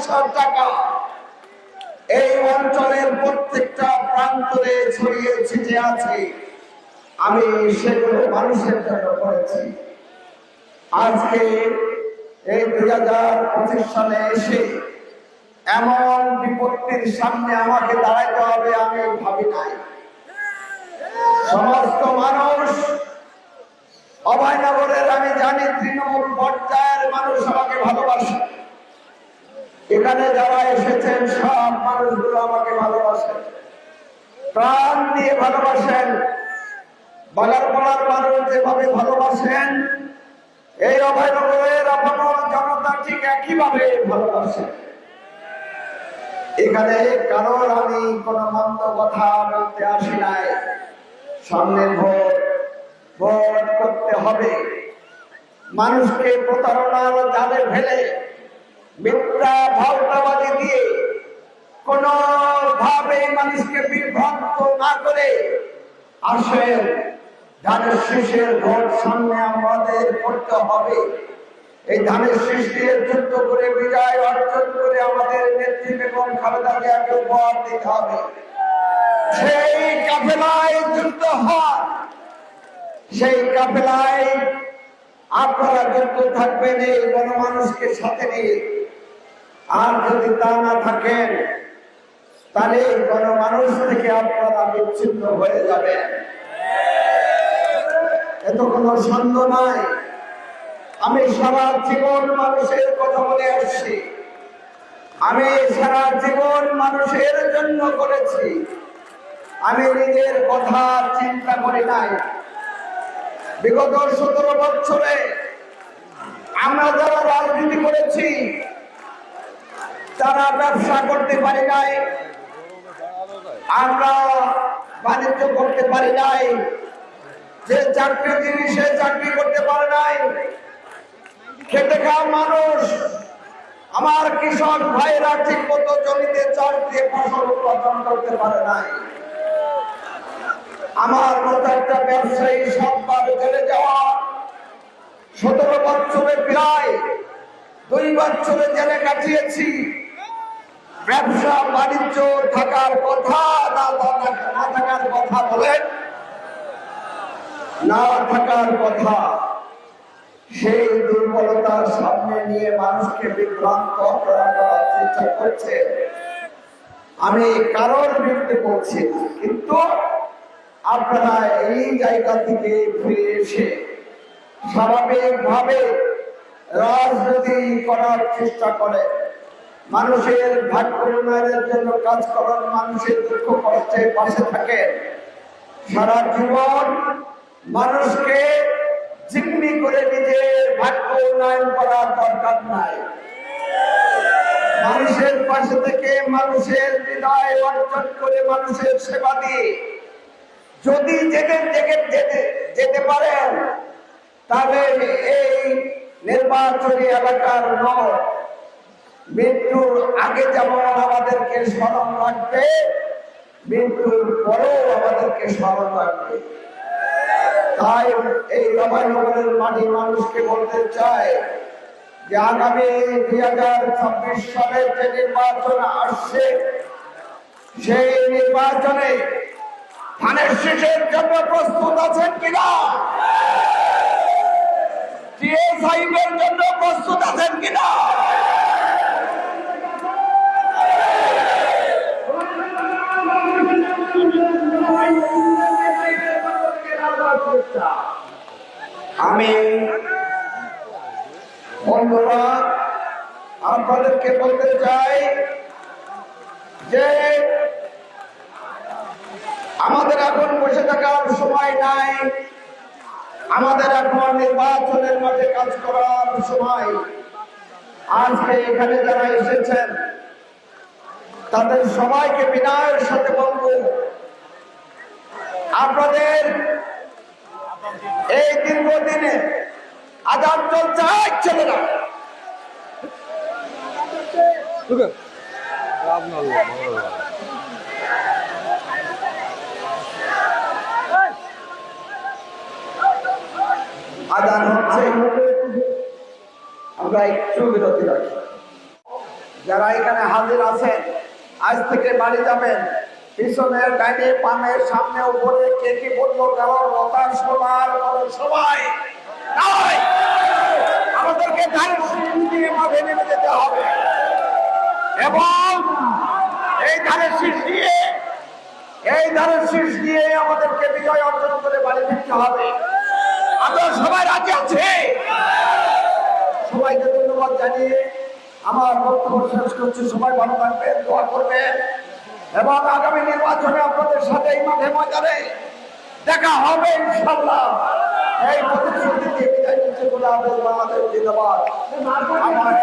সংসার টাকা এই অঞ্চলের প্রত্যেকটা প্রান্তরে ছড়িয়ে ছিটে আছে। আমি সেগুলো মানুষের জন্য করেছি। আজকে এই দুই হাজার পঁচিশ সালে এসে এমন বিপত্তির সামনে আমাকে দাঁড়াইতে হবে আমি ভাবি নাই। সমস্ত মানুষ অভয়নগরের, আমি জানি, তৃণমূল পর্যায়ের মানুষ আমাকে ভালোবাসে। এখানে যারা এসেছেন, সব মানুষগুলো আমাকে ভালোবাসেন। প্রাণ দিয়ে ভালোবাসেন। বাগারপাড়ার মানুষ যেভাবে ভালোবাসেন, এই অভয়নগরের অভাবর জনতা ঠিক একইভাবে ভালোবাসেন এখানে কারোর আমি কোনো মন্দ কথা বলতে আসি নাই। সামনে ভোট ভোট করতে হবে। মানুষকে প্রতারণার জালে ফেলে মিথ্যা ভাওতাবাজি দিয়ে কোন ভাবে মানুষকে বিভ্রান্ত না করে আসেন, ধানের শীষের ভোট সামনে আমাদের করতে হবে। এই ধানের শীষ দিয়ে যুদ্ধ করে, বিজয় অর্জন করে আমাদের নেত্রী বেগম খালেদা জিয়াকে উপহার দিতে হবে। সেই কাফেলায় যুদ্ধ হয়। সেই কাফেলায় আপনারা যুক্ত থাকবেন, এই গণমানুষকে সাথে নিয়ে। আর যদি তা না থাকেন তাহলে এই গণমানুষ থেকে আপনারা বিচ্ছিন্ন হয়ে যাবেন। এত কোনো সন্দেহ নাই। আমি সারা জীবন মানুষের কথা বলে আসছি। আমি সারা জীবন মানুষের জন্য করেছি। আমি নিজের কথা চিন্তা করি নাই। বিগত সতেরো বছরে আমরা যারা রাজনীতি করেছি তারা ব্যবসা করতে পারি নাই, আমরা বাণিজ্য করতে পারি নাই, যে চাকরি জিনিসে চাকরি করতে পারে নাই। খেতে খাওয়া মানুষ, আমার কৃষক ভাইরা ঠিক মতো জমিতে চাষ দিয়ে ফসল উৎপাদন করতে পারে নাই। আমার মতো একটা ব্যবসায়ী সববার চলে যাওয়া, সতেরো বছরে প্রায় দুই বছরে জেলে কাটিয়েছি। ব্যবসা, বাণিজ্য থাকার কথা, না থাকার কথা বলেন না থাকার কথা, সেই দুর্বলতার সামনে নিয়ে মানুষকে বিভ্রান্ত করার চেষ্টা করছে। আমি কারোর বিরুদ্ধে বলছি না, কিন্তু আপনারা এই জায়গা থেকে ফিরে এসে স্বাভাবিকভাবে রাজনীতি করার চেষ্টা করে মানুষের ভাগ্য উন্নয়নের জন্য কাজ করার মানুষের দুঃখ কষ্টে পাশে থাকে। সারা জীবন মানুষকে জিম্মি করে নিজের ভাগ্য উন্নয়ন করার দরকার নাই। মানুষের পাশে থেকে মানুষের হৃদয় অর্জন করে মানুষের সেবা দিয়ে যদি যেতে যেতে যেতে যেতে পারেন, তাহলে এই নির্বাচনী এলাকার নয় মৃত্যুর আগে যেমন আমাদেরকে স্মরণ রাখবে, মৃত্যুর পরেও আমাদেরকে স্মরণ রাখবে। তাই এই রমায়নগরের মাটি মানুষকে বলতে চাই যে আগামী দুই হাজার ছাব্বিশ সালের যে নির্বাচন আসছে, সেই নির্বাচনে ধানের শীষের জন্য প্রস্তুত আছেন কিনা? জন্য প্রস্তুত আছেন কিনা? আমি আপনাদেরকে বলতে চাই যে আমাদের এখন বসে থাকার সময় নাই। আমাদের এখন নির্বাচনের মাঝে কাজ করার সময়। আজকে এখানে যারা এসেছেন, তাদের সবাইকে বিনয়ের সাথে বলব আপনাদের এই দীর্ঘদিনে আজাদ চলছে এই ছেলেরা আজান হচ্ছে। আমরা একটু বিরতি রাখি। যারা এখানে হাজির আছেন, আজ থেকে বাড়ি যাবেন। পিছনে ডাইনে পামে সামনে, উপরে, কে কি বলব কারণ লতা সবার সবাই। আমাদেরকে ধানের দিয়ে মাঠে নেমে যেতে হবে। এবং এই ধানের শীষ দিয়ে, এই ধানের শীষ দিয়ে আমাদেরকে বিজয় অর্জন করে বাড়ি ফিরতে হবে। আমরা সবাই রাজি আছে? সবাইকে ধন্যবাদ জানিয়ে আমার বক্তব্য শেষ করছি। সবাই ভালো থাকবেন, দোয়া করবেন। এবার আগামী নির্বাচনে আপনাদের সাথে এই মাঠে ময়দানে দেখা হবে ইনশাল্লাহ এই প্রতিশ্রুতি দিয়ে বিদায় নিচ্ছে বলে আমাদের বাংলাদেশ জিন্দাবাদ। আমার